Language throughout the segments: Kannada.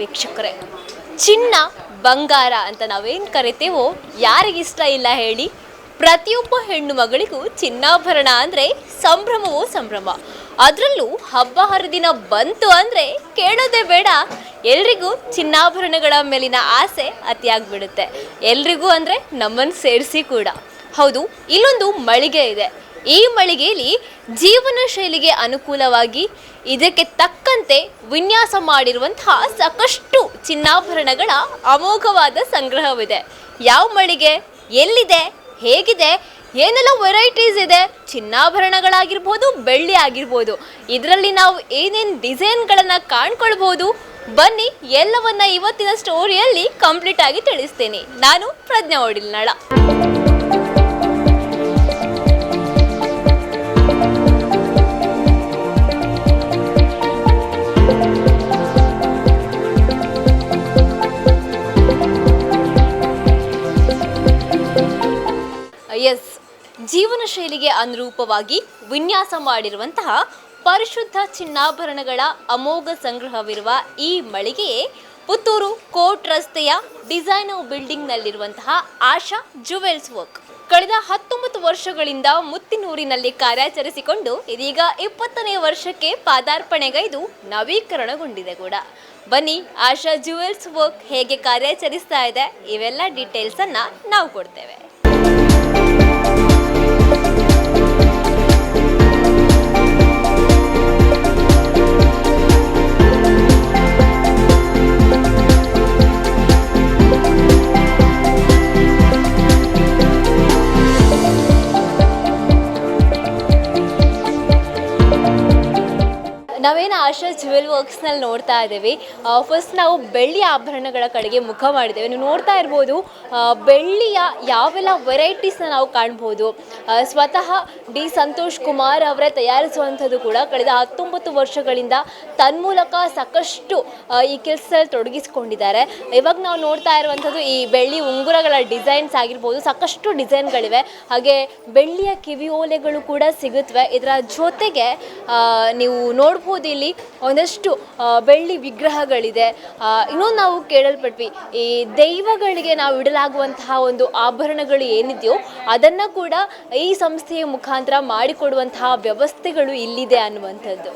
ವೀಕ್ಷಕರೇ. ಚಿನ್ನ, ಬಂಗಾರ ಅಂತ ನಾವೇನು ಕರಿತೇವೋ ಯಾರಿಗಿಷ್ಟ ಇಲ್ಲ ಹೇಳಿ, ಪ್ರತಿಯೊಬ್ಬ ಹೆಣ್ಣು ಮಗಳಿಗೂ ಚಿನ್ನಾಭರಣ ಅಂದರೆ ಸಂಭ್ರಮವೋ ಸಂಭ್ರಮ. ಅದರಲ್ಲೂ ಹಬ್ಬ ಹರಿದಿನ ಬಂತು ಅಂದರೆ ಕೇಳೋದೇ ಬೇಡ. ಎಲ್ರಿಗೂ ಚಿನ್ನಾಭರಣಗಳ ಮೇಲಿನ ಆಸೆ ಅತಿಯಾಗ್ಬಿಡುತ್ತೆ. ಎಲ್ರಿಗೂ ಅಂದರೆ ನಮ್ಮನ್ನು ಸೇರಿಸಿ ಕೂಡ. ಹೌದು, ಇಲ್ಲೊಂದು ಮಳಿಗೆ ಇದೆ. ಈ ಮಳಿಗೆಯಲ್ಲಿ ಜೀವನ ಶೈಲಿಗೆ ಅನುಕೂಲವಾಗಿ ಇದಕ್ಕೆ ತಕ್ಕಂತೆ ವಿನ್ಯಾಸ ಮಾಡಿರುವಂತಹ ಸಾಕಷ್ಟು ಚಿನ್ನಾಭರಣಗಳ ಅಮೋಘವಾದ ಸಂಗ್ರಹವಿದೆ. ಯಾವ ಮಳಿಗೆ, ಎಲ್ಲಿದೆ, ಹೇಗಿದೆ, ಏನೆಲ್ಲ ವೆರೈಟೀಸ್ ಇದೆ, ಚಿನ್ನಾಭರಣಗಳಾಗಿರ್ಬೋದು, ಬೆಳ್ಳಿ ಆಗಿರ್ಬೋದು, ಇದರಲ್ಲಿ ನಾವು ಏನೇನು ಡಿಸೈನ್ಗಳನ್ನು ಕಾಣ್ಕೊಳ್ಬೋದು, ಬನ್ನಿ, ಎಲ್ಲವನ್ನ ಇವತ್ತಿನ ಸ್ಟೋರಿಯಲ್ಲಿ ಕಂಪ್ಲೀಟ್ ಆಗಿ ತಿಳಿಸ್ತೇನೆ. ನಾನು ಪ್ರಜ್ಞಾ ಒಡಿಲ್ನಾಳ. ಎಸ್. ಜೀವನ ಶೈಲಿಗೆ ಅನುರೂಪವಾಗಿ ವಿನ್ಯಾಸ ಮಾಡಿರುವಂತಹ ಪರಿಶುದ್ಧ ಚಿನ್ನಾಭರಣಗಳ ಅಮೋಘ ಸಂಗ್ರಹವಿರುವ ಈ ಮಳಿಗೆಯೇ ಪುತ್ತೂರು ಕೋಟ್ ರಸ್ತೆಯ ಡಿಸೈನರ್ ಬಿಲ್ಡಿಂಗ್ನಲ್ಲಿರುವಂತಹ ಆಶಾ ಜುವೆಲ್ಸ್ ವರ್ಕ್. ಕಳೆದ ಹತ್ತೊಂಬತ್ತು ವರ್ಷಗಳಿಂದ ಮುತ್ತಿನೂರಿನಲ್ಲಿ ಕಾರ್ಯಾಚರಿಸಿಕೊಂಡು ಇದೀಗ ಇಪ್ಪತ್ತನೇ ವರ್ಷಕ್ಕೆ ಪಾದಾರ್ಪಣೆಗೈದು ನವೀಕರಣಗೊಂಡಿದೆ ಕೂಡ. ಬನ್ನಿ, ಆಶಾ ಜುವೆಲ್ಸ್ ವರ್ಕ್ ಹೇಗೆ ಕಾರ್ಯಾಚರಿಸ್ತಾ ಇದೆ, ಇವೆಲ್ಲ ಡೀಟೇಲ್ಸ್ ಅನ್ನ ನಾವು ಕೊಡ್ತೇವೆ. Thank you. ಆಶಾ ಜುವೆಲ್ ವರ್ಕ್ಸ್ನಲ್ಲಿ ನೋಡ್ತಾ ಇದ್ದೀವಿ. ಫಸ್ಟ್ ನಾವು ಬೆಳ್ಳಿ ಆಭರಣಗಳ ಕಡೆಗೆ ಮುಖ ಮಾಡಿದ್ದೇವೆ. ನೀವು ನೋಡ್ತಾ ಇರ್ಬೋದು ಬೆಳ್ಳಿಯ ಯಾವೆಲ್ಲ ವೆರೈಟೀಸ್ನ ನಾವು ಕಾಣ್ಬೋದು. ಸ್ವತಃ ಡಿ ಸಂತೋಷ್ ಕುಮಾರ್ ಅವರೇ ತಯಾರಿಸುವಂಥದ್ದು ಕೂಡ ಕಳೆದ ಹತ್ತೊಂಬತ್ತು ವರ್ಷಗಳಿಂದ ತನ್ಮೂಲಕ ಸಾಕಷ್ಟು ಈ ಕೆಲಸದಲ್ಲಿ ತೊಡಗಿಸಿಕೊಂಡಿದ್ದಾರೆ. ಇವಾಗ ನಾವು ನೋಡ್ತಾ ಇರುವಂಥದ್ದು ಈ ಬೆಳ್ಳಿ ಉಂಗುರಗಳ ಡಿಸೈನ್ಸ್ ಆಗಿರ್ಬೋದು, ಸಾಕಷ್ಟು ಡಿಸೈನ್ಗಳಿವೆ. ಹಾಗೆ ಬೆಳ್ಳಿಯ ಕಿವಿ ಓಲೆಗಳು ಕೂಡ ಸಿಗುತ್ತವೆ ಇದರ ಜೊತೆಗೆ ನೀವು ನೋಡ್ಬೋದು ಇಲ್ಲಿ ಒಂದಷ್ಟು ಬೆಳ್ಳಿ ವಿಗ್ರಹಗಳಿದೆ. ಇನ್ನೊಂದು ನಾವು ಕೇಳಲ್ಪಟ್ವಿ, ಈ ದೈವಗಳಿಗೆ ನಾವು ಇಡಲಾಗುವಂತಹ ಒಂದು ಆಭರಣಗಳು ಏನಿದೆಯೋ, ಅದನ್ನು ಕೂಡ ಈ ಸಂಸ್ಥೆಯ ಮುಖಾಂತರ ಮಾಡಿಕೊಡುವಂತಹ ವ್ಯವಸ್ಥೆಗಳು ಇಲ್ಲಿದೆ ಅನ್ನುವಂಥದ್ದು.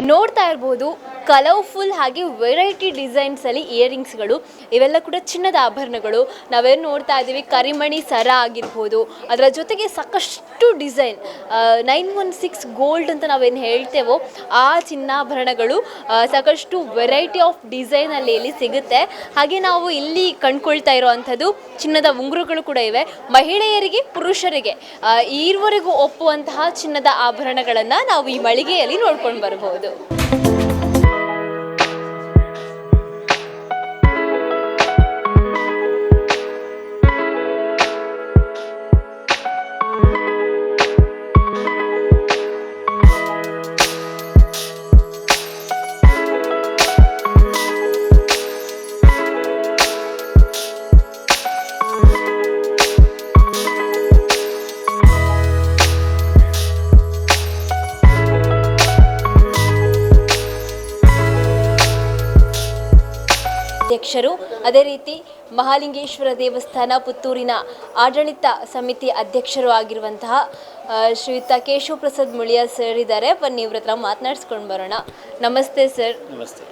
ನೋಡ್ತಾ ಇರ್ಬೋದು. ಕಲರ್ಫುಲ್ ಹಾಗೆ ವೆರೈಟಿ ಡಿಸೈನ್ಸಲ್ಲಿ ಇಯರಿಂಗ್ಸ್ಗಳು, ಇವೆಲ್ಲ ಕೂಡ ಚಿನ್ನದ ಆಭರಣಗಳು. ನಾವೇನು ನೋಡ್ತಾ ಇದ್ದೀವಿ, ಕರಿಮಣಿ ಸರ ಆಗಿರ್ಬೋದು. ಅದರ ಜೊತೆಗೆ ಸಾಕಷ್ಟು design nine one six gold ಅಂತ ನಾವೇನು ಹೇಳ್ತೇವೋ, ಆ ಚಿನ್ನಾಭರಣಗಳು ಸಾಕಷ್ಟು ವೆರೈಟಿ ಆಫ್ ಡಿಸೈನಲ್ಲಿ ಇಲ್ಲಿ ಸಿಗುತ್ತೆ. ಹಾಗೆ ನಾವು ಇಲ್ಲಿ ಕಂಡುಕೊಳ್ತಾ ಇರುವಂಥದ್ದು ಚಿನ್ನದ ಉಂಗುರುಗಳು ಕೂಡ ಇವೆ. ಮಹಿಳೆಯರಿಗೆ, ಪುರುಷರಿಗೆ ಈರ್ವರೆಗೂ ಒಪ್ಪುವಂತಹ ಚಿನ್ನದ ಆಭರಣಗಳನ್ನು ನಾವು ಈ ಮಳಿಗೆಯಲ್ಲಿ ನೋಡ್ಕೊಂಡು ಬರಬಹುದು ಅದೇ ರೀತಿ ಮಹಾಲಿಂಗೇಶ್ವರ ದೇವಸ್ಥಾನ ಪುತ್ತೂರಿನ ಆಡಳಿತ ಸಮಿತಿ ಅಧ್ಯಕ್ಷರು ಆಗಿರುವಂತಹ ಶ್ರೀಯುತ ಕೇಶವ ಪ್ರಸಾದ್ ಮುಳಿಯ ಸರ್ ಇದ್ದಾರೆ. ಬನ್ನಿ ಇವ್ರ ಹತ್ರ ಮಾತನಾಡಿಸ್ಕೊಂಡು ಬರೋಣ. ನಮಸ್ತೆ ಸರ್. ನಮಸ್ತೆ.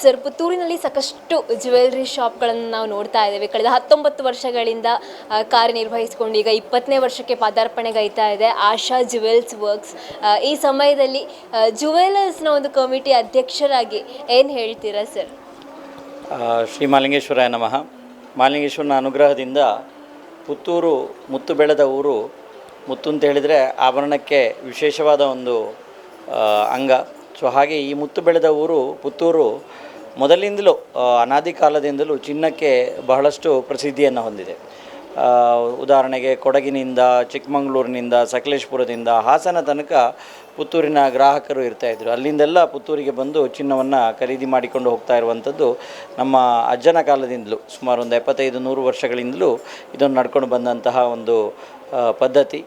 ಸರ್ ಪುತ್ತೂರಿನಲ್ಲಿ ಸಾಕಷ್ಟು ಜ್ಯುವೆಲ್ರಿ ಶಾಪ್ಗಳನ್ನು ನಾವು ನೋಡ್ತಾ ಇದ್ದೇವೆ. ಕಳೆದ ಹತ್ತೊಂಬತ್ತು ವರ್ಷಗಳಿಂದ ಕಾರ್ಯನಿರ್ವಹಿಸಿಕೊಂಡು ಈಗ ಇಪ್ಪತ್ತನೇ ವರ್ಷಕ್ಕೆ ಪಾದಾರ್ಪಣೆಗೈತಾ ಇದೆ. Asha jewels works. ಈ ಸಮಯದಲ್ಲಿ ಜ್ಯುವೆಲರ್ಸ್ನ ಒಂದು ಕಮಿಟಿ ಅಧ್ಯಕ್ಷರಾಗಿ ಏನು ಹೇಳ್ತೀರಾ ಸರ್? ಶ್ರೀ ಮಾಲಿಂಗೇಶ್ವರಾಯ ನಮಃ. ಮಾಲಿಂಗೇಶ್ವರನ ಅನುಗ್ರಹದಿಂದ ಪುತ್ತೂರು ಮುತ್ತು ಬೆಳೆದ ಊರು ಮುತ್ತು ಅಂತ ಹೇಳಿದರೆ ಆಭರಣಕ್ಕೆ ವಿಶೇಷವಾದ ಒಂದು ಅಂಗ. ಸೊ ಹಾಗೆ ಈ ಮುತ್ತು ಬೆಳೆದ ಊರು ಪುತ್ತೂರು ಮೊದಲಿಂದಲೂ ಅನಾದಿ ಕಾಲದಿಂದಲೂ ಚಿನ್ನಕ್ಕೆ ಬಹಳಷ್ಟು ಪ್ರಸಿದ್ಧಿಯನ್ನು ಹೊಂದಿದೆ. ಉದಾಹರಣೆಗೆ ಕೊಡಗಿನಿಂದ, ಚಿಕ್ಕಮಗಳೂರಿನಿಂದ, ಸಕಲೇಶ್ಪುರದಿಂದ ಹಾಸನ ತನಕ ಪುತ್ತೂರಿನ ಗ್ರಾಹಕರು ಇರ್ತಾಯಿದ್ರು ಅಲ್ಲಿಂದೆಲ್ಲ ಪುತ್ತೂರಿಗೆ ಬಂದು ಚಿನ್ನವನ್ನು ಖರೀದಿ ಮಾಡಿಕೊಂಡು ಹೋಗ್ತಾ ಇರುವಂಥದ್ದು ನಮ್ಮ ಅಜ್ಜನ ಕಾಲದಿಂದಲೂ, ಸುಮಾರು ಒಂದು ಎಪ್ಪತ್ತೈದು ನೂರು ವರ್ಷಗಳಿಂದಲೂ ಇದನ್ನು ನಡ್ಕೊಂಡು ಬಂದಂತಹ ಒಂದು ಪದ್ಧತಿ.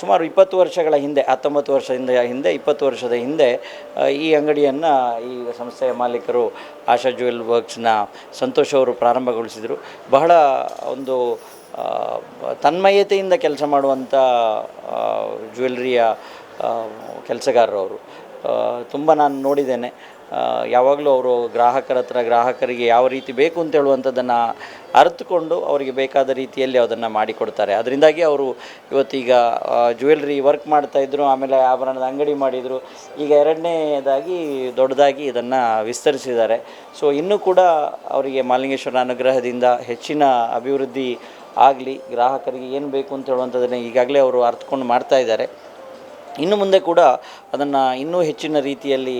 ಸುಮಾರು ಇಪ್ಪತ್ತು ವರ್ಷಗಳ ಹಿಂದೆ, ಹತ್ತೊಂಬತ್ತು ವರ್ಷದಿಂದ ಹಿಂದೆ, ಇಪ್ಪತ್ತು ವರ್ಷದ ಹಿಂದೆ ಈ ಅಂಗಡಿಯನ್ನು ಈ ಸಂಸ್ಥೆಯ ಮಾಲೀಕರು ಆಶಾ ಜ್ಯುವೆಲ್ ವರ್ಕ್ಸ್ನ ಸಂತೋಷ್ ಅವರು ಪ್ರಾರಂಭಗೊಳಿಸಿದರು. ಬಹಳ ಒಂದು ತನ್ಮಯತೆಯಿಂದ ಕೆಲಸ ಮಾಡುವಂಥ ಜ್ಯುವೆಲ್ರಿಯ ಕೆಲಸಗಾರರು ಅವರು ತುಂಬ ನಾನು ನೋಡಿದ್ದೇನೆ. ಯಾವಾಗಲೂ ಅವರು ಗ್ರಾಹಕರ ಹತ್ರ ಗ್ರಾಹಕರಿಗೆ ಯಾವ ರೀತಿ ಬೇಕು ಅಂತ ಹೇಳುವಂಥದ್ದನ್ನು ಅರ್ಥಕೊಂಡು ಅವರಿಗೆ ಬೇಕಾದ ರೀತಿಯಲ್ಲಿ ಅದನ್ನು ಮಾಡಿಕೊಡ್ತಾರೆ. ಅದರಿಂದಾಗಿ ಅವರು ಇವತ್ತೀಗ ಜ್ಯುವೆಲ್ರಿ ವರ್ಕ್ ಮಾಡ್ತಾಯಿದ್ರು ಆಮೇಲೆ ಆಭರಣದ ಅಂಗಡಿ ಮಾಡಿದರು. ಈಗ ಎರಡನೇದಾಗಿ ದೊಡ್ಡದಾಗಿ ಇದನ್ನು ವಿಸ್ತರಿಸಿದ್ದಾರೆ. ಸೊ ಇನ್ನೂ ಕೂಡ ಅವರಿಗೆ ಮಾಲಿಂಗೇಶ್ವರ ಅನುಗ್ರಹದಿಂದ ಹೆಚ್ಚಿನ ಅಭಿವೃದ್ಧಿ ಆಗಲಿ, ಗ್ರಾಹಕರಿಗೆ ಏನು ಬೇಕು ಅಂತ ಹೇಳುವಂಥದ್ದನ್ನು ಈಗಾಗಲೇ ಅವರು ಅರ್ಥಕೊಂಡು ಮಾಡ್ತಾ ಇದ್ದಾರೆ. ಇನ್ನು ಮುಂದೆ ಕೂಡ ಅದನ್ನು ಇನ್ನೂ ಹೆಚ್ಚಿನ ರೀತಿಯಲ್ಲಿ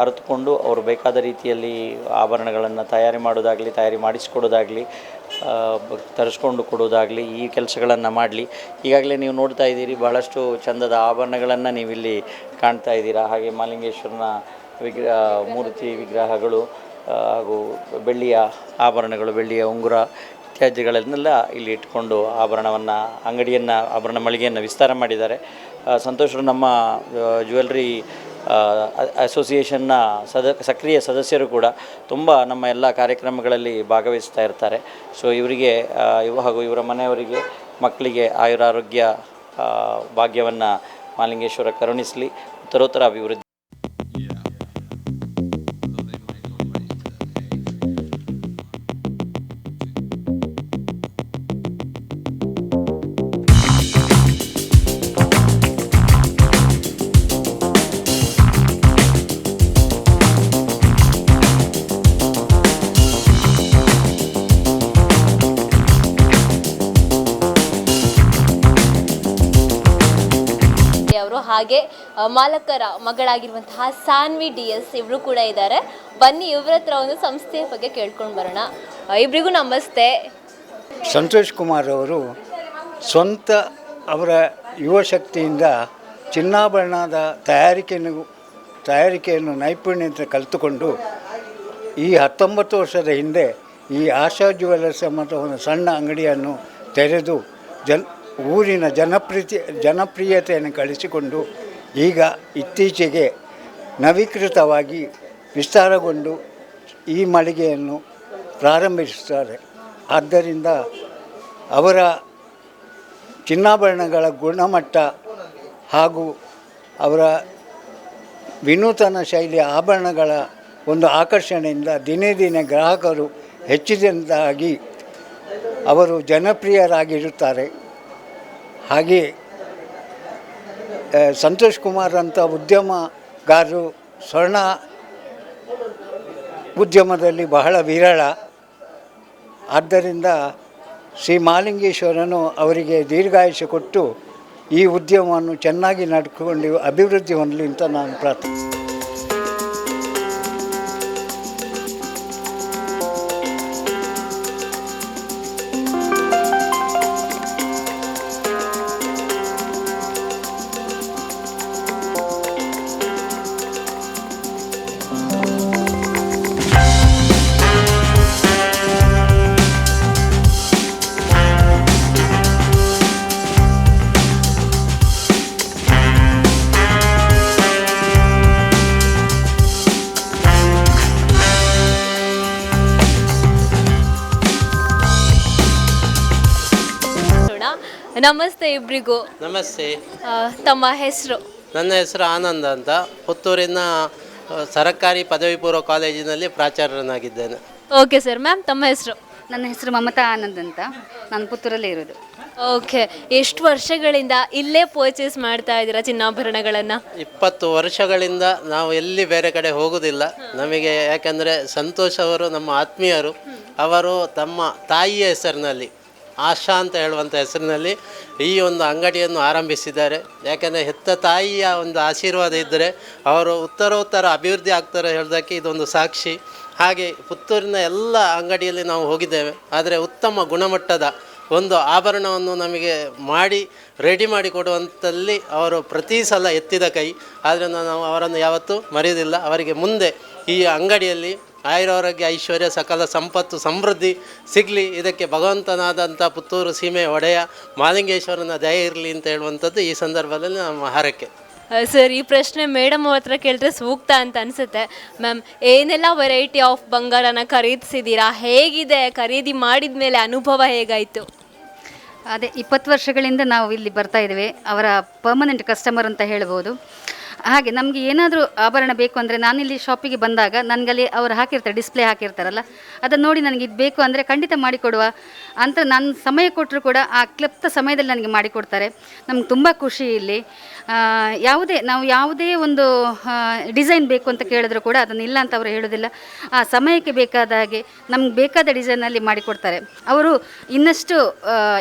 ಅರಿತುಕೊಂಡು ಅವರು ಬೇಕಾದ ರೀತಿಯಲ್ಲಿ ಆಭರಣಗಳನ್ನು ತಯಾರಿ ಮಾಡೋದಾಗಲಿ, ತಯಾರಿ ಮಾಡಿಸಿಕೊಡೋದಾಗಲಿ ತರಿಸ್ಕೊಂಡು ಕೊಡೋದಾಗಲಿ, ಈ ಕೆಲಸಗಳನ್ನು ಮಾಡಲಿ. ಈಗಾಗಲೇ ನೀವು ನೋಡ್ತಾ ಇದ್ದೀರಿ, ಬಹಳಷ್ಟು ಚಂದದ ಆಭರಣಗಳನ್ನು ನೀವಿಲ್ಲಿ ಕಾಣ್ತಾ ಇದ್ದೀರಾ. ಹಾಗೆ ಮಾಲಿಂಗೇಶ್ವರನ ವಿಗ್ರಹ, ಮೂರ್ತಿ ವಿಗ್ರಹಗಳು ಹಾಗೂ ಬೆಳ್ಳಿಯ ಆಭರಣಗಳು, ಬೆಳ್ಳಿಯ ಉಂಗುರ ಇತ್ಯಾದಿಗಳನ್ನೆಲ್ಲ ಇಲ್ಲಿ ಇಟ್ಕೊಂಡು ಆಭರಣವನ್ನು, ಅಂಗಡಿಯನ್ನು, ಆಭರಣ ಮಳಿಗೆಯನ್ನು ವಿಸ್ತಾರ ಮಾಡಿದ್ದಾರೆ. ಸಂತೋಷರು ನಮ್ಮ ಜ್ಯುವೆಲ್ರಿ ಅಸೋಸಿಯೇಷನ್ನ ಸದ, ಸಕ್ರಿಯ ಸದಸ್ಯರು ಕೂಡ ತುಂಬ ನಮ್ಮ ಎಲ್ಲ ಕಾರ್ಯಕ್ರಮಗಳಲ್ಲಿ ಭಾಗವಹಿಸ್ತಾ ಇರ್ತಾರೆ. ಸೊ ಇವರಿಗೆ ಇವ ಹಾಗೂ ಇವರ ಮನೆಯವರಿಗೆ, ಮಕ್ಕಳಿಗೆ ಆಯುರಾರೋಗ್ಯ ಭಾಗ್ಯವನ್ನು ಮಾಲಿಂಗೇಶ್ವರ ಕರುಣಿಸಲಿ, ಉತ್ತರೋತ್ತರ ಅಭಿವೃದ್ಧಿ ಹಾಗೆ ಮಾಲಕರ ಮಗಳಾಗಿರುವಂತಹ ಸಾನ್ವಿ ಡಿ ಎಸ್ ಇವರು ಕೂಡ ಇದ್ದಾರೆ. ಬನ್ನಿ, ಇವ್ರ ಹತ್ರ ಒಂದು ಸಂಸ್ಥೆಯ ಬಗ್ಗೆ ಕೇಳ್ಕೊಂಡು ಬರೋಣ. ಇಬ್ಬರಿಗೂ ನಮಸ್ತೆ. ಸಂತೋಷ್ ಕುಮಾರ್ ಅವರು ಸ್ವಂತ ಅವರ ಯುವಶಕ್ತಿಯಿಂದ ಚಿನ್ನಾಭರಣದ ತಯಾರಿಕೆಯನ್ನು ತಯಾರಿಕೆಯನ್ನು ನೈಪುಣ್ಯತೆ ಕಲಿತುಕೊಂಡು ಈ ಹತ್ತೊಂಬತ್ತು ವರ್ಷದ ಹಿಂದೆ ಈ ಆಶಾ ಜ್ಯುವೆಲರ್ಸ್ ಎಂಬಂಥ ಒಂದು ಸಣ್ಣ ಅಂಗಡಿಯನ್ನು ತೆರೆದು ಜನ್ ಊರಿನ ಜನಪ್ರೀತಿ, ಜನಪ್ರಿಯತೆಯನ್ನು ಗಳಿಸಿಕೊಂಡು ಈಗ ಇತ್ತೀಚೆಗೆ ನವೀಕೃತವಾಗಿ ವಿಸ್ತಾರಗೊಂಡು ಈ ಮಳಿಗೆಯನ್ನು ಪ್ರಾರಂಭಿಸುತ್ತಾರೆ. ಆದ್ದರಿಂದ ಅವರ ಚಿನ್ನಾಭರಣಗಳ ಗುಣಮಟ್ಟ ಹಾಗೂ ಅವರ ವಿನೂತನ ಶೈಲಿಯ ಆಭರಣಗಳ ಒಂದು ಆಕರ್ಷಣೆಯಿಂದ ದಿನೇ ದಿನೇ ಗ್ರಾಹಕರು ಹೆಚ್ಚಿದಂತಾಗಿ ಅವರು ಜನಪ್ರಿಯರಾಗಿರುತ್ತಾರೆ. ಹಾಗೆ ಸಂತೋಷ್ ಕುಮಾರ್ ಅಂತ ಉದ್ಯಮಗಾರರು ಸ್ವರ್ಣ ಉದ್ಯಮದಲ್ಲಿ ಬಹಳ ವಿರಳ. ಆದ್ದರಿಂದ ಶ್ರೀ ಮಾಲಿಂಗೇಶ್ವರನು ಅವರಿಗೆ ದೀರ್ಘಾಯುಷ್ಯ ಕೊಟ್ಟು ಈ ಉದ್ಯಮವನ್ನು ಚೆನ್ನಾಗಿ ನಡ್ಕೊಂಡು ಅಭಿವೃದ್ಧಿ ಹೊಂದಲಿ ಅಂತ ನಾನು ಪ್ರಾರ್ಥನೆ ನಮಸ್ತೆ ಇಬ್ಬರಿಗೂ ನಮಸ್ತೆ. ಆ, ತಮ್ಮ ಹೆಸರು? ನನ್ನ ಹೆಸರು ಆನಂದ್ ಅಂತ. ಪುತ್ತೂರಿನ ಆ, ಸರಕಾರಿ ಪದವಿ ಪೂರ್ವ ಕಾಲೇಜಿನಲ್ಲಿ ಪ್ರಾಚಾರ್ಯನಾಗಿದ್ದೇನೆ. ಓಕೆ ಸರ್ ಮ್ಯಾಮ್ ತಮ್ಮ ಹೆಸರು? ನನ್ನ ಹೆಸರು ಮಮತಾ ಆನಂದ್ ಅಂತ. ನಾನು ಪುತ್ತೂರಲ್ಲೇ ಇರೋದು. ಓಕೆ ಎಷ್ಟು ವರ್ಷಗಳಿಂದ ಇಲ್ಲೇ ಪರ್ಚೇಸ್ ಮಾಡ್ತಾ ಇದ್ದೀರಾ ಚಿನ್ನಾಭರಣಗಳನ್ನು? ಇಪ್ಪತ್ತು ವರ್ಷಗಳಿಂದ ನಾವು ಎಲ್ಲಿ ಬೇರೆ ಕಡೆ ಹೋಗುವುದಿಲ್ಲ ನಮಗೆ ಯಾಕಂದರೆ ಸಂತೋಷ್ ಅವರು ನಮ್ಮ ಆತ್ಮೀಯರು. ಅವರು ತಮ್ಮ ತಾಯಿಯ ಹೆಸರಿನಲ್ಲಿ ಆಶಾ ಅಂತ ಹೇಳುವಂಥ ಹೆಸರಿನಲ್ಲಿ ಈ ಒಂದು ಅಂಗಡಿಯನ್ನು ಆರಂಭಿಸಿದ್ದಾರೆ. ಯಾಕೆಂದರೆ ಹೆತ್ತ ತಾಯಿಯ ಒಂದು ಆಶೀರ್ವಾದ ಇದ್ದರೆ ಅವರು ಉತ್ತರೋತ್ತರ ಅಭಿವೃದ್ಧಿ ಆಗ್ತಾರೆ ಹೇಳೋದಕ್ಕೆ ಇದೊಂದು ಸಾಕ್ಷಿ. ಹಾಗೆ ಪುತ್ತೂರಿನ ಎಲ್ಲ ಅಂಗಡಿಯಲ್ಲಿ ನಾವು ಹೋಗಿದ್ದೇವೆ. ಆದರೆ ಉತ್ತಮ ಗುಣಮಟ್ಟದ ಒಂದು ಆಭರಣವನ್ನು ನಮಗೆ ಮಾಡಿ, ರೆಡಿ ಮಾಡಿ ಕೊಡುವಂಥಲ್ಲಿ ಅವರು ಪ್ರತಿ ಸಲ ಎತ್ತಿದ ಕೈ. ಆದರೆ ನಾವು ಅವರನ್ನು ಯಾವತ್ತೂ ಮರೆಯೋದಿಲ್ಲ ಅವರಿಗೆ ಮುಂದೆ ಈ ಅಂಗಡಿಯಲ್ಲಿ ಆಯುರಾರೋಗ್ಯ ಐಶ್ವರ್ಯ ಸಕಲ ಸಂಪತ್ತು ಸಮೃದ್ಧಿ ಸಿಗಲಿ. ಇದಕ್ಕೆ ಭಗವಂತನಾದಂಥ ಪುತ್ತೂರು ಸೀಮೆ ಒಡೆಯ ಮಾಲಿಂಗೇಶ್ವರನ ದಯ ಇರಲಿ ಅಂತ ಹೇಳುವಂಥದ್ದು ಈ ಸಂದರ್ಭದಲ್ಲಿ ನಮ್ಮ ಹಾರಕ್ಕೆ ಸರ್ ಈ ಪ್ರಶ್ನೆ ಮೇಡಮ್ ಅವ್ರ ಹತ್ರ ಕೇಳಿದ್ರೆ ಸೂಕ್ತ ಅಂತ ಅನಿಸುತ್ತೆ. ಮ್ಯಾಮ್ ಏನೆಲ್ಲ ವೆರೈಟಿ ಆಫ್ ಬಂಗಾರನ ಖರೀದಿಸಿದ್ದೀರಾ? ಹೇಗಿದೆ? ಖರೀದಿ ಮಾಡಿದ ಮೇಲೆ ಅನುಭವ ಹೇಗಾಯಿತು? ಅದೇ ಇಪ್ಪತ್ತು ವರ್ಷಗಳಿಂದ ನಾವು ಇಲ್ಲಿ ಬರ್ತಾ ಇದ್ದೇವೆ. ಅವರ ಪರ್ಮನೆಂಟ್ ಕಸ್ಟಮರ್ ಅಂತ ಹೇಳ್ಬೋದು. ಹಾಗೆ ನಮಗೆ ಏನಾದರೂ ಆಭರಣ ಬೇಕು ಅಂದರೆ ನಾನಿಲ್ಲಿ ಶಾಪಿಗೆ ಬಂದಾಗ ನನಗಲ್ಲಿ ಅವ್ರು ಹಾಕಿರ್ತಾರೆ ಡಿಸ್ಪ್ಲೇ ಹಾಕಿರ್ತಾರಲ್ಲ, ಅದನ್ನು ನೋಡಿ ನನಗೆ ಇದು ಬೇಕು ಅಂದರೆ ಖಂಡಿತ ಮಾಡಿಕೊಡುವ ಅಂತ ನಾನು ಸಮಯ ಕೊಟ್ಟರು ಕೂಡ ಆ ಕ್ಲಪ್ತ ಸಮಯದಲ್ಲಿ ನನಗೆ ಮಾಡಿಕೊಡ್ತಾರೆ. ನಮ್ಗೆ ತುಂಬ ಖುಷಿ ಇಲ್ಲಿ. ಯಾವುದೇ, ನಾವು ಯಾವುದೇ ಒಂದು ಡಿಸೈನ್ ಬೇಕು ಅಂತ ಕೇಳಿದ್ರು ಕೂಡ ಅದನ್ನು ಇಲ್ಲ ಅಂತ ಅವರು ಹೇಳೋದಿಲ್ಲ. ಆ ಸಮಯಕ್ಕೆ ಬೇಕಾದ ಹಾಗೆ ನಮ್ಗೆ ಬೇಕಾದ ಡಿಸೈನಲ್ಲಿ ಮಾಡಿಕೊಡ್ತಾರೆ. ಅವರು ಇನ್ನಷ್ಟು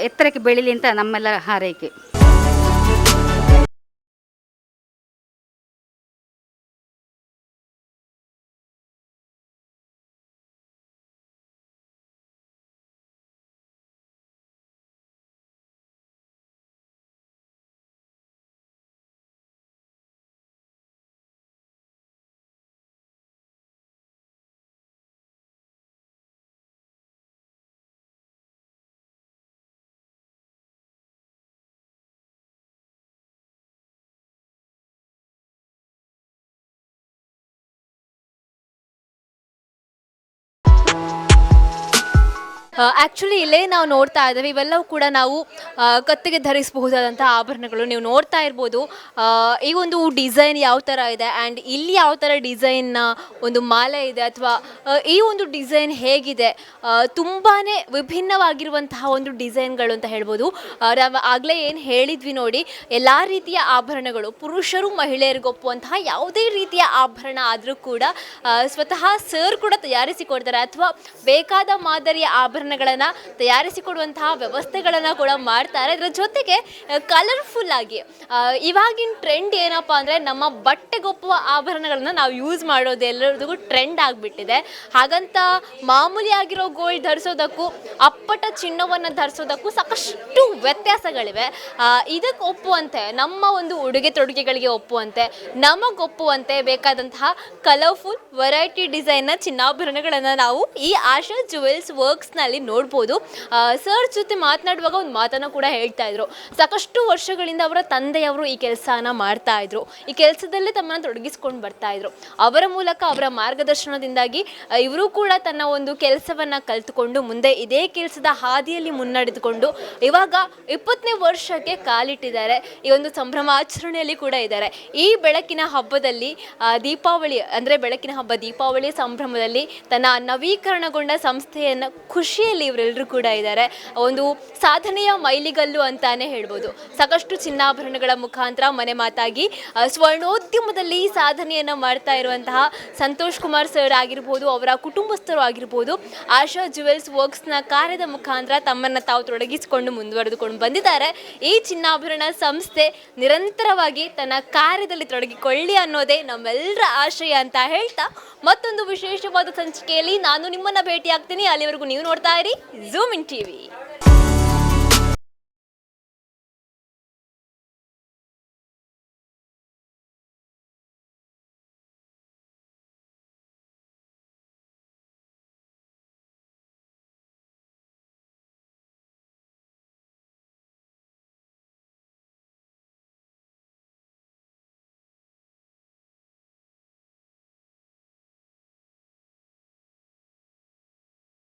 ಎತ್ತರಕ್ಕೆ ಬೆಳೀಲಿ ಅಂತ ನಮ್ಮೆಲ್ಲ ಹಾರೈಕೆ. ಆ್ಯಕ್ಚುಲಿ ಇಲ್ಲೇ ನಾವು ನೋಡ್ತಾ ಇದ್ದೇವೆ. ಇವೆಲ್ಲವೂ ಕೂಡ ನಾವು ಕತ್ತಿಗೆ ಧರಿಸಬಹುದಾದಂಥ ಆಭರಣಗಳು. ನೀವು ನೋಡ್ತಾ ಇರ್ಬೋದು. ಈ ಒಂದು ಡಿಸೈನ್ ಯಾವ ಥರ ಇದೆ ಆ್ಯಂಡ್ ಇಲ್ಲಿ ಯಾವ ಥರ ಡಿಸೈನ್ನ ಒಂದು ಮಾಲೆ ಇದೆ ಅಥವಾ ಈ ಒಂದು ಡಿಸೈನ್ ಹೇಗಿದೆ? ತುಂಬಾ ವಿಭಿನ್ನವಾಗಿರುವಂತಹ ಒಂದು ಡಿಸೈನ್ಗಳು ಅಂತ ಹೇಳ್ಬೋದು. ನಾವು ಆಗಲೇ ಏನು ಹೇಳಿದ್ವಿ ನೋಡಿ, ಎಲ್ಲ ರೀತಿಯ ಆಭರಣಗಳು, ಪುರುಷರು ಮಹಿಳೆಯರಿಗೊಪ್ಪುವಂತಹ ಯಾವುದೇ ರೀತಿಯ ಆಭರಣ ಆದರೂ ಕೂಡ ಸ್ವತಃ ಸರ್ ಕೂಡ ತಯಾರಿಸಿಕೊಡ್ತಾರೆ. ಅಥವಾ ಬೇಕಾದ ಮಾದರಿಯ ಆಭರಣಗಳನ್ನು ತಯಾರಿಸಿಕೊಡುವಂತಹ ವ್ಯವಸ್ಥೆಗಳನ್ನು ಕೂಡ ಮಾಡ್ತಾರೆ. ಅದರ ಜೊತೆಗೆ ಕಲರ್ಫುಲ್ ಆಗಿ ಇವಾಗಿನ ಟ್ರೆಂಡ್ ಏನಪ್ಪ ಅಂದರೆ ನಮ್ಮ ಬಟ್ಟೆಗೊಪ್ಪುವ ಆಭರಣಗಳನ್ನ ನಾವು ಯೂಸ್ ಮಾಡೋದು ಎಲ್ಲರಿಗೂ ಟ್ರೆಂಡ್ ಆಗಿಬಿಟ್ಟಿದೆ. ಹಾಗಂತ ಮಾಮೂಲಿ ಆಗಿರೋ ಗೋಲ್ಡ್ ಧರಿಸೋದಕ್ಕೂ, ಅಪ್ಪಟ ಚಿನ್ನವನ್ನು ಧರಿಸೋದಕ್ಕೂ ಸಾಕಷ್ಟು ವ್ಯತ್ಯಾಸಗಳಿವೆ. ಇದಕ್ಕೆ ಒಪ್ಪುವಂತೆ, ನಮ್ಮ ಒಂದು ಉಡುಗೆ ತೊಡುಗೆಗಳಿಗೆ ಒಪ್ಪುವಂತೆ ನಮಗೊಪ್ಪುವಂತೆ ಬೇಕಾದಂತಹ ಕಲರ್ಫುಲ್ ವೆರೈಟಿ ಡಿಸೈನ್ನ ಚಿನ್ನಾಭರಣಗಳನ್ನು ನಾವು ಈ ಆಶಾ ಜುವೆಲ್ಸ್ ವರ್ಕ್ಸ್ನಲ್ಲಿ ನೋಡ್ಬೋದು. ಸರ್ ಜೊತೆ ಮಾತನಾಡುವಾಗ ಒಂದು ಮಾತನ್ನು ಕೂಡ ಹೇಳ್ತಾ ಇದ್ರು. ಸಾಕಷ್ಟು ವರ್ಷಗಳಿಂದ ಅವರ ತಂದೆಯವರು ಈ ಕೆಲಸನ ಮಾಡ್ತಾ ಇದ್ರು. ಈ ಕೆಲಸದಲ್ಲೇ ತಮ್ಮನ್ನು ತೊಡಗಿಸ್ಕೊಂಡು ಬರ್ತಾ ಇದ್ರು. ಅವರ ಮೂಲಕ ಅವರ ಮಾರ್ಗದರ್ಶನದಿಂದಾಗಿ ಇವರು ಕೂಡ ತನ್ನ ಒಂದು ಕೆಲಸವನ್ನ ಕಲ್ತುಕೊಂಡು ಮುಂದೆ ಇದೇ ಕೆಲಸದ ಹಾದಿಯಲ್ಲಿ ಮುನ್ನಡೆದುಕೊಂಡು ಇವಾಗ ಇಪ್ಪತ್ತನೇ ವರ್ಷಕ್ಕೆ ಕಾಲಿಟ್ಟಿದ್ದಾರೆ. ಈ ಒಂದು ಸಂಭ್ರಮಾಚರಣೆಯಲ್ಲಿ ಕೂಡ ಇದ್ದಾರೆ. ಈ ಬೆಳಕಿನ ಹಬ್ಬದಲ್ಲಿ ದೀಪಾವಳಿ, ಅಂದ್ರೆ ಬೆಳಕಿನ ಹಬ್ಬ ದೀಪಾವಳಿ ಸಂಭ್ರಮದಲ್ಲಿ ತನ್ನ ನವೀಕರಣಗೊಂಡ ಸಂಸ್ಥೆಯನ್ನು ಖುಷಿಯಲ್ಲಿ ಇವರೆಲ್ಲರೂ ಕೂಡ ಇದ್ದಾರೆ. ಒಂದು ಸಾಧನೆಯ ಮೈಲಿಗಲ್ಲು ಅಂತಾನೆ ಹೇಳ್ಬೋದು. ಸಾಕಷ್ಟು ಚಿನ್ನಾಭರಣಗಳ ಮುಖಾಂತರ ಮನೆ ಮಾತಾಗಿ ಸ್ವರ್ಣೋದ್ಯಮದಲ್ಲಿ ಸಾಧನೆಯನ್ನು ಮಾಡ್ತಾ ಇರುವಂತಹ ಸಂತೋಷ್ ಕುಮಾರ್ ಸರ್ ಆಗಿರ್ಬೋದು, ಅವರ ಕುಟುಂಬಸ್ಥರು ಆಗಿರ್ಬೋದು, ಆಶಾ ಜುವೆಲ್ಸ್ ವರ್ಕ್ಸ್ನ ಕಾರ್ಯದ ಮುಖಾಂತರ ತಮ್ಮನ್ನು ತಾವು ತೊಡಗಿಸಿಕೊಂಡು ಮುಂದುವರೆದುಕೊಂಡು ಬಂದಿದ್ದಾರೆ. ಈ ಚಿನ್ನಾಭರಣ ಸಂಸ್ಥೆ ನಿರಂತರವಾಗಿ ತನ್ನ ಕಾರ್ಯದಲ್ಲಿ ತೊಡಗಿಕೊಳ್ಳಿ ಅನ್ನೋದೇ ನಮ್ಮೆಲ್ಲರ ಆಶಯ ಅಂತ ಹೇಳ್ತಾ ಮತ್ತೊಂದು ವಿಶೇಷವಾದ ಸಂಚಿಕೆಯಲ್ಲಿ ನಾನು ನಿಮ್ಮನ್ನ ಭೇಟಿ ಆಗ್ತೀನಿ ಅಲ್ಲಿವರೆಗೂ ನೀವು ನೋಡ್ತಾ తయారీ జూమ్ ఇన్ టీవీ.